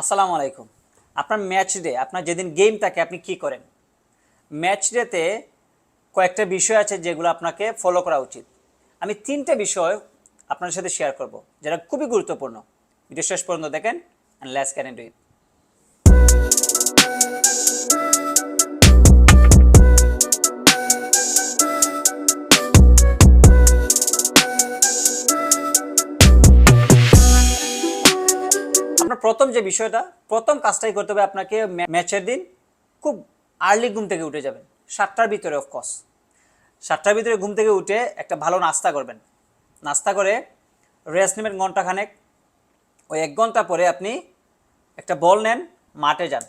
আসসালামু আলাইকুম। আপনার ম্যাচ ডে আপনার যেদিন গেম থাকে, আপনি কি করেন? ম্যাচ ডেতে কয়েকটা বিষয় আছে যেগুলো আপনাকে ফলো করা উচিত। আমি তিনটে বিষয় আপনার সাথে শেয়ার করব, যেটা খুবই গুরুত্বপূর্ণ। ভিডিও শেষ পর্যন্ত দেখেন অ্যান্ড লেস ক্যান ইট প্রথম যে বিষয়টা প্রথম কাজটাই করতে হবে আপনাকে ম্যাচের দিন খুব আর্লি ঘুম থেকে উঠে যাবেন। সাতটার ভিতরে অফকোর্স সাতটার ভিতরে ঘুম থেকে উঠে একটা ভালো নাস্তা করবেন। নাস্তা করে রেস্ট নেবেন ঘন্টাখানেক ওই এক ঘণ্টা পরে আপনি একটা বল নেন মাঠে যান।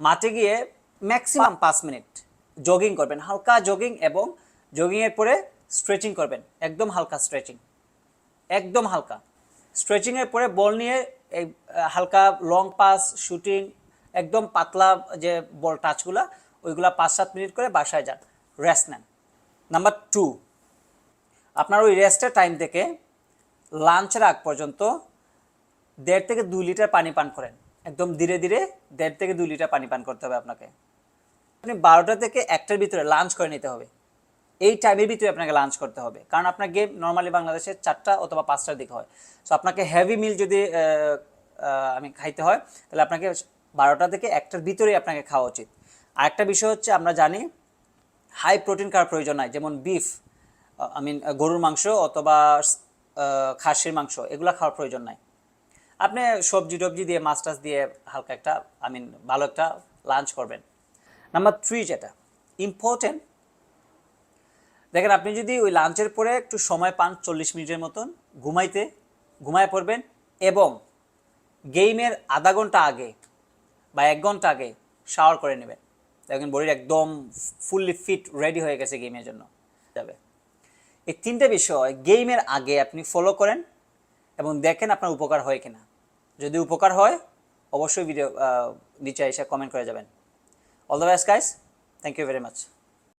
মাঠে গিয়ে ম্যাক্সিমাম পাঁচ মিনিট জগিং করবেন। হালকা জগিং এবং জগিংয়ের পরে স্ট্রেচিং করবেন। একদম হালকা স্ট্রেচিং একদম হালকা। স্ট্রেচিংয়ের পরে বল নিয়ে এই হালকা লং পাস শুটিং একদম পাতলা যে বল টাচগুলা ওইগুলা পাঁচ সাত মিনিট করে বাসায় যান। রেস্ট নেন। নাম্বার টু আপনার ওই রেস্টের টাইম থেকে লাঞ্চের আগ পর্যন্ত দেড় থেকে দুই লিটার পানি পান করেন। একদম ধীরে ধীরে দেড় থেকে দুই লিটার পানি পান করতে হবে আপনাকে। আপনি বারোটা থেকে একটার ভিতরে লাঞ্চ করে নিতে হবে। এই টাইমের ভিতরে আপনাকে লাঞ্চ করতে হবে। কারণ আপনার গেম নর্মালি বাংলাদেশে চারটা অথবা পাঁচটার দিকে হয়। সো আপনাকে হেভি মিল যদি আমি খাইতে হয়, তাহলে আপনাকে বারোটা থেকে একটার ভিতরেই আপনাকে খাওয়া উচিত। আর একটা বিষয় হচ্ছে, আমরা জানি হাই প্রোটিন খাওয়ার প্রয়োজন নাই। যেমন বিফ আই মিন গরুর মাংস অথবা খাসির মাংস, এগুলো খাওয়ার প্রয়োজন নাই। আপনি সবজি টবজি দিয়ে, মাছ টাছ দিয়ে হালকা একটা আই মিন ভালো একটা লাঞ্চ করবেন। নাম্বার থ্রি যেটা ইম্পর্টেন্ট দেখেন, আপনি যদি ওই লাঞ্চের পরে একটু সময় পান চল্লিশ মিনিটের মতন ঘুমাইতে, ঘুমায় পড়বেন এবং গেমের আধা ঘণ্টা আগে বা এক ঘণ্টা আগে শাওয়ার করে নেবেন। দেখেন বডির একদম ফুললি ফিট রেডি হয়ে গেছে গেমের জন্য। যাবে। এই তিনটে বিষয় গেমের আগে আপনি ফলো করেন এবং দেখেন আপনার উপকার হয় কিনা। যদি উপকার হয়, অবশ্যই ভিডিও নিচে এসে কমেন্ট করে যাবেন। All the best guys thank you very much